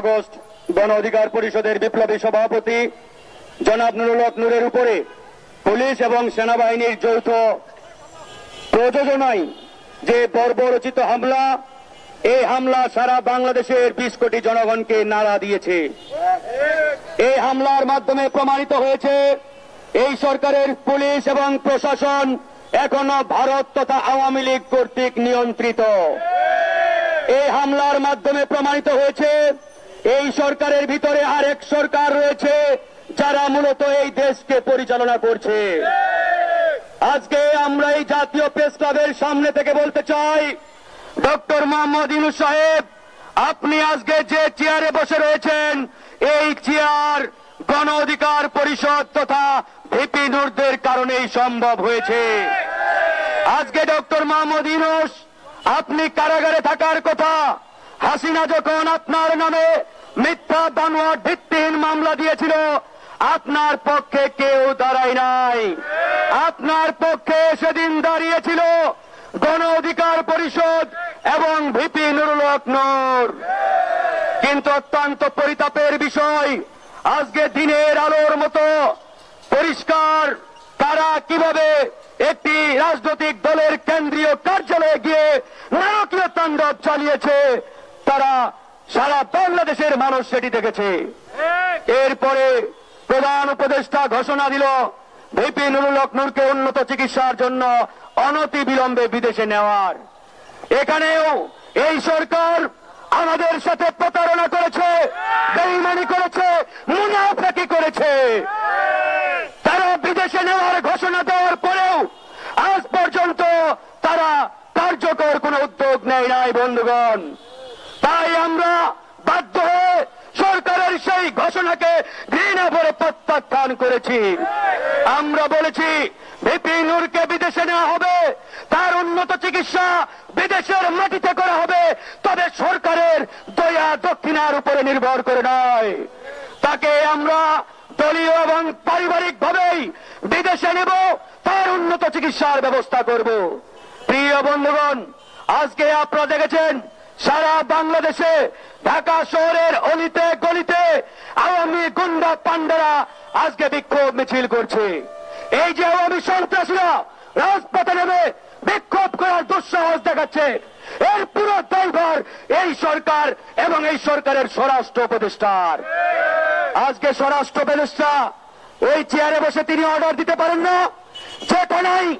August গণ অধিকার পরিষদের বিপ্লবী সভাপতি জনাব নুরুল নূরের উপরে পুলিশ এবং সেনাবাহিনীর যৌথ প্রযোজনায় যে বর্বরচিত হামলা, এই হামলা সারা বাংলাদেশের বিশ কোটি জনগণকে নাড়া দিয়েছে। এই হামলার মাধ্যমে প্রমাণিত হয়েছে, এই সরকারের পুলিশ এবং প্রশাসন এখনও ভারত তথা আওয়ামী লীগ কর্তৃক নিয়ন্ত্রিত। এই হামলার মাধ্যমে প্রমাণিত হয়েছে এই সরকারের ভিতরে আরেক সরকার রয়েছে, যারা মূলত এই দেশকে পরিচালনা করছে। আজকে আমরা এই জাতীয় প্রেস ক্লাবের সামনে থেকে বলতে চাই, ডক্টর মোহাম্মদ ইনু সাহেব, আপনি আজকে যে চেয়ারে বসে রয়েছেন, এই চেয়ার গণ অধিকার পরিষদ তথা ভিপি নুরদের কারণেই সম্ভব হয়েছে। আজকে ডক্টর মোহাম্মদ ইনুস আপনি কারাগারে থাকার কথা, হাসিনা যখন আপনার নামে মিথ্যা বানোয়াট ভিত্তিহীন মামলা দিয়েছিল। আপনার পক্ষে কেউ দাঁড়ায় নাই। আপনার পক্ষে সেদিন দাঁড়িয়েছিল গণ অধিকার পরিষদ এবং ভিপি নুরুল হক নূর। কিন্তু অত্যন্ত পরিতাপের বিষয়, আজকে দিনের আলোর মতো পরিষ্কার তারা কীভাবে একটি রাজনৈতিক দলের কেন্দ্রীয় কার্যালয়ে গিয়ে নারকীয় তাণ্ডব চালিয়েছে, তারা সারা বাংলাদেশের মানুষ সেটি দেখেছে। এরপরে প্রধান উপদেষ্টা ঘোষণা দিল, ভিপি নুরুল নূরকে উন্নত চিকিৎসার জন্য অনতি বিলম্বে বিদেশে নেওয়ার। এখানেও এই সরকার আমাদের সাথে প্রতারণা করেছে, বেইমানি করেছে, মুনাফাকি করেছে। তারা বিদেশে নেওয়ার ঘোষণা দেওয়ার পরেও আজ পর্যন্ত তারা কার্যকর কোনো উদ্যোগ নেয় নাই, বন্ধুগণ। তাই আমরা বাধ্য হয়ে সরকারের সেই ঘোষণাকে ঘৃণা ভরে প্রত্যাখ্যান করেছি। আমরা বলেছি নূরকে বিদেশে নেওয়া হবে, তার উন্নত চিকিৎসা বিদেশের মাটিতে করা হবে, তবে সরকারের দয়া দক্ষিণার উপরে নির্ভর করে নয়। তাকে আমরা দলীয় এবং পারিবারিক ভাবেই বিদেশে নেব, তার উন্নত চিকিৎসার ব্যবস্থা করব। প্রিয় বন্ধুগণ, আজকে আপনারা দেখেছেন সারা বাংলাদেশে ঢাকা শহরের অলিতে গলিতে আওয়ামী গুন্ডা পান্ডারা আজকে বিক্ষোভ মিছিল করছে। এই যে আওয়ামী সন্ত্রাসীরা রাজপথে নেমে বিক্ষোভ করার দুঃসাহস দেখাচ্ছে। এর পুরো দায়ভার এই সরকার এবং এই সরকারের স্বরাষ্ট্র উপদেষ্টার। আজকে স্বরাষ্ট্র উপদেষ্টা ওই চেয়ারে বসে তিনি অর্ডার দিতে পারেন না। যে থানায়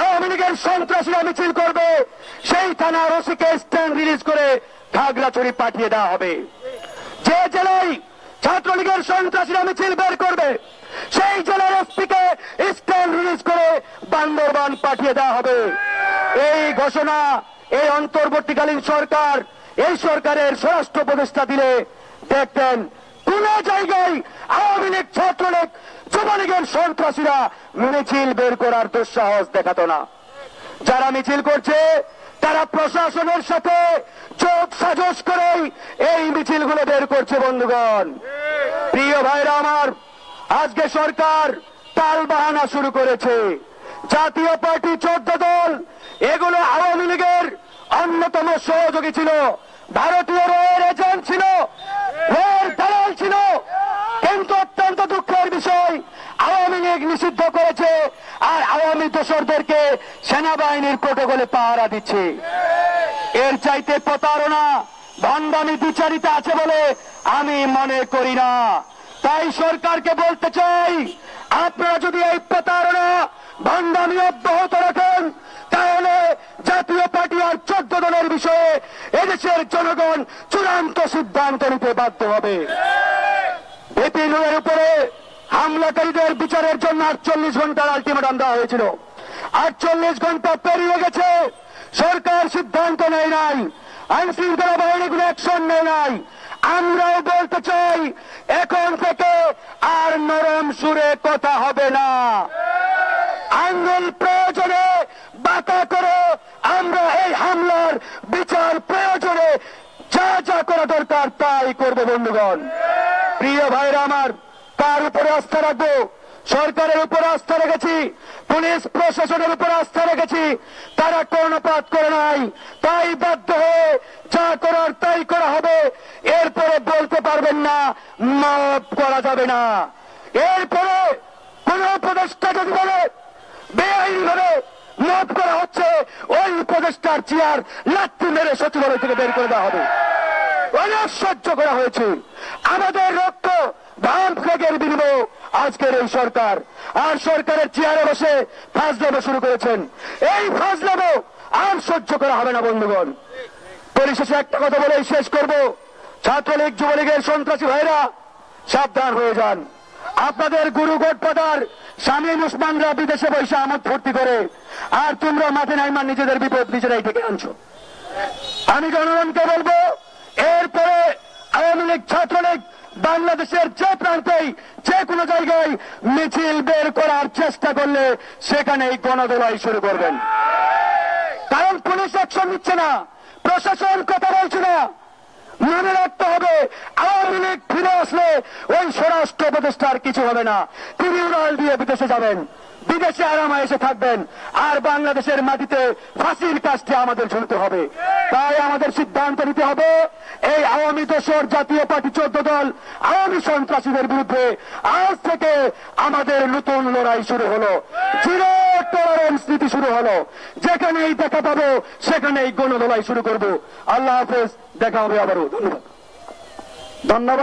আওয়ামী লীগের সন্ত্রাসীরা মিছিল করবে। সেই থানার ওসিকে স্ট্যান্ড রিলিজ করে খাগড়াছড়ি পাঠিয়ে দেওয়া হবে। যে জেলায় ছাত্রলীগের সন্ত্রাসীরা মিছিল বের করবে, সেই জেলার এসপিকে স্ট্যান্ড রিলিজ করে বান্দরবান পাঠিয়ে দেওয়া হবে। এই ঘোষণা, এই অন্তর্বর্তীকালীন সরকার, এই সরকারের স্বরাষ্ট্র উপদেষ্টা দিলে দেখতেন কোন জায়গায় আওয়ামী লীগ, ছাত্রলীগ, যুবলীগের সন্ত্রাসীরা মিছিল বের করার দুঃসাহস দেখাতো না। যারা মিছিল করছে, তারা প্রশাসনের সাথে চোখ সাজস করেই এই মিছিলগুলো বের করছে, বন্ধুগণ। প্রিয় ভাইরা আমার, আজকে সরকার তাল বাহানা শুরু করেছে। জাতীয় পার্টি চোদ্দ দল, এগুলো আওয়ামী লীগের অন্যতম সহযোগী ছিল। ভারতীয় এজেন্ট ছিল রয়ের দালাল ছিল কিন্তু অত্যন্ত দুঃখের বিষয় আওয়ামী লীগ নিষিদ্ধ করেছে আর আওয়ামী দোসরদেরকে সেনাবাহিনীর প্রোটোকলে পাহারা দিচ্ছে। এর চাইতে প্রতারণা, ভণ্ডামি বিচারিতা আছে বলে আমি মনে করি না। তাই সরকারকে বলতে চাই, আপনারা যদি এই প্রতারণা, ভণ্ডামি অব্যাহত রাখেন, তাহলে জাতীয় পার্টি আর চোদ্দ দলের বিষয়ে এদেশের জনগণ চূড়ান্ত সিদ্ধান্ত নিতে বাধ্য হবে। বিপিনের উপরে হামলাকারীদের বিচারের জন্য আটচল্লিশ ঘণ্টার আলটিমেটাম দেওয়া হয়েছিল। আটচল্লিশ ঘণ্টা পেরিয়ে গেছে। সরকার সিদ্ধান্ত নেয় নাই। আইন শৃঙ্খলা বাহিনীগুলো অ্যাকশন নেয় নাই। আমরাও বলতে চাই, এখন থেকে আর নরম সুরে কথা হবে না। আঙ্গুল প্রয়োজনে বাতা করে আমরা এই হামলার বিচার প্রয়োজনে যা যা করা দরকার তাই করবে বন্ধুগণ। প্রিয় ভাইরা আমার কার উপরে আস্থা রাখব? সরকারের উপর আস্থা রেখেছি, পুলিশ প্রশাসনের উপর আস্থা রেখেছি, তারা কর্ণপাত করে নাই। তাই বাধ্য হয়ে যা করার তাই করা হবে। এরপরে বলতে পারবেন না, মাফ করা যাবে না। এরপরে কোন উপদেষ্টা যদি বলে বেআইনি ভাবে মাফ করা হচ্ছে, ওই উপদেষ্টার চেয়ার লাত্তি মেরে সচিবালয় থেকে বের করে দেওয়া হবে। অনেক সহ্য করা হয়েছে। আমাদের রক্ত ধান ফ্লেগের বিনিময় আজকের এই সরকার। আর সরকারের চেয়ারে বসে ফাজলামো শুরু করেছেন। এই ফাজলামো আর সহ্য করা হবে না, বন্ধুগণ। পরিশেষে একটা কথা বলেই শেষ করব। ছাত্রলীগ, যুবলীগের সন্ত্রাসী ভাইরা, সাবধান হয়ে যান। আপনাদের গুরু গোটপাদার স্বামী মুসমানরা বিদেশে বৈশা আমোদ ফুর্তি করে। আর তোমরা মাঠে নাইমান নিজেদের বিপদ নিজেরাই ডেকে আনছো। আমি জনগণকে বলব, এরপরে আওয়ামী লীগ, ছাত্রলীগ বাংলাদেশের যে প্রান্তেই, যে কোনো জায়গায় মিছিল বের করার চেষ্টা করলে সেখানেই গণদোলাই শুরু করবেন। কারণ পুলিশ অ্যাকশন নিচ্ছে না, প্রশাসন কথা বলছে না। মনে রাখতে হবে, আওয়ামী লীগ ফিরে আসলে ওই স্বরাষ্ট্র উপদেষ্টার কিছু হবে না। তিনি দিয়ে বিদেশে যাবেন। বিদেশে আরামে এসে থাকবেন। আর বাংলাদেশের মাটিতে ফাঁসির কাজটি আমাদের শুনতে হবে। তাই আমাদের সিদ্ধান্ত নিতে হবে, এই আওয়ামী দোসর জাতীয় পার্টি চোদ্দ দল, আওয়ামী সন্ত্রাসীদের বিরুদ্ধে আজ থেকে আমাদের নতুন লড়াই শুরু হলো। জিরো টলারেন্স নীতি শুরু হলো। যেখানেই দেখা পাবো, সেখানেই গণ লড়াই শুরু করব। আল্লাহ হাফেজ, দেখা হবে আবারও। ধন্যবাদ। ধন্যবাদ।